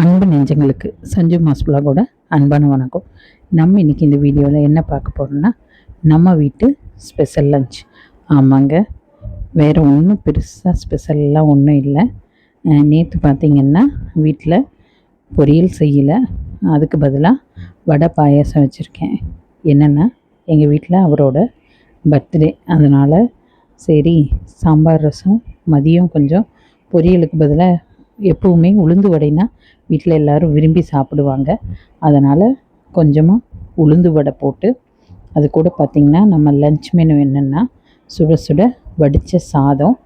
அன்பு நெஞ்சங்களுக்கு சஞ்சு மாஸ் கூட அன்பான வணக்கம். நம்ம இன்றைக்கி இந்த வீடியோவில் என்ன பார்க்க போகிறோம்னா நம்ம வீட்டு ஸ்பெஷல் லஞ்ச் ஆமாங்க வேறு ஒன்றும் பெருசாக ஸ்பெஷல்லாம் ஒன்றும் இல்லை. நேற்று பார்த்திங்கன்னா வீட்டில் பொரியல் செய்யலை. அதுக்கு பதிலாக வடை பாயாசம் வச்சுருக்கேன். என்னென்னா எங்கள் வீட்டில் அவரோட பர்த்டே அதனால் சரி சாம்பார் ரசம் மதியம் கொஞ்சம் பொரியலுக்கு பதிலாக எப்போவுமே உளுந்து வடைனா வீட்டில் எல்லோரும் விரும்பி சாப்பிடுவாங்க. அதனால் கொஞ்சமாக உளுந்து வடை போட்டு அது கூட பார்த்திங்கன்னா நம்ம லஞ்ச் மெனு என்னென்னா சுட சுட வடித்த சாதம்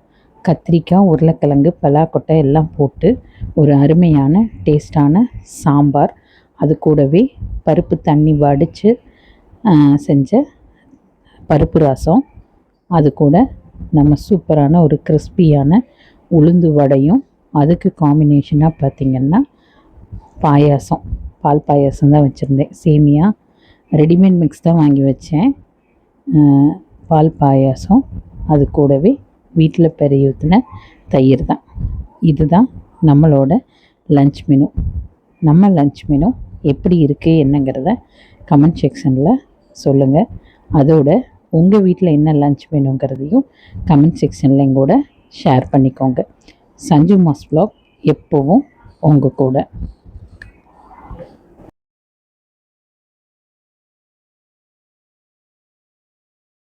கத்திரிக்காய் உருளைக்கிழங்கு பலாக்கொட்டை எல்லாம் போட்டு ஒரு அருமையான டேஸ்டான சாம்பார் அது கூடவே பருப்பு தண்ணி வடித்து செஞ்ச பருப்பு ரசம் அது கூட நம்ம சூப்பரான ஒரு கிறிஸ்பியான உளுந்து வடையும் அதுக்கு காம்பினேஷனாக பார்த்திங்கன்னா பாயாசம். பால் பாயாசம் தான் வச்சுருந்தேன். சேமியா ரெடிமேட் மிக்ஸ் தான் வாங்கி வச்சேன். பால் பாயாசம். அது கூடவே வீட்டில் பெரிய ஊற்றின தயிர் தான். இதுதான் நம்மளோட லஞ்ச் மெனு நம்ம லஞ்ச் மெனு எப்படி இருக்குது என்னங்கிறத கமெண்ட் செக்ஷனில் சொல்லுங்கள் அதோட உங்கள் வீட்டில் என்ன லஞ்ச் மெனுங்கிறதையும் கமெண்ட் செக்ஷனில் கூட ஷேர் பண்ணிக்கோங்க. சஞ்சு மாஸ் ப்ளாக் எப்போவும் உங்கள் கூட.